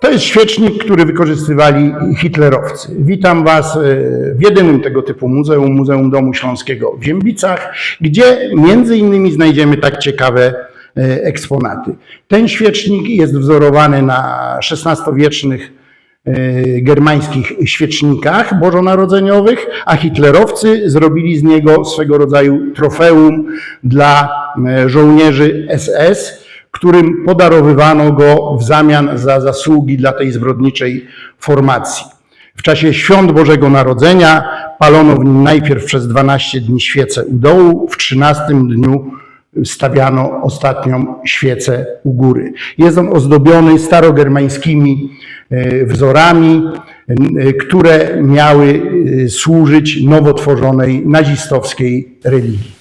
To jest świecznik, który wykorzystywali hitlerowcy. Witam Was e, w jedynym tego typu muzeum, Muzeum Domu Śląskiego w Ziębicach, gdzie między innymi znajdziemy tak ciekawe e, eksponaty. Ten świecznik jest wzorowany na XVI-wiecznych e, germańskich świecznikach bożonarodzeniowych, a hitlerowcy zrobili z niego swego rodzaju trofeum dla żołnierzy SS, którym podarowywano go w zamian za zasługi dla tej zbrodniczej formacji. W czasie świąt Bożego Narodzenia palono w nim najpierw przez 12 dni świecę u dołu, w 13 dniu stawiano ostatnią świecę u góry. Jest on ozdobiony starogermańskimi e, wzorami, e, które miały e, służyć nowo tworzonej nazistowskiej religii.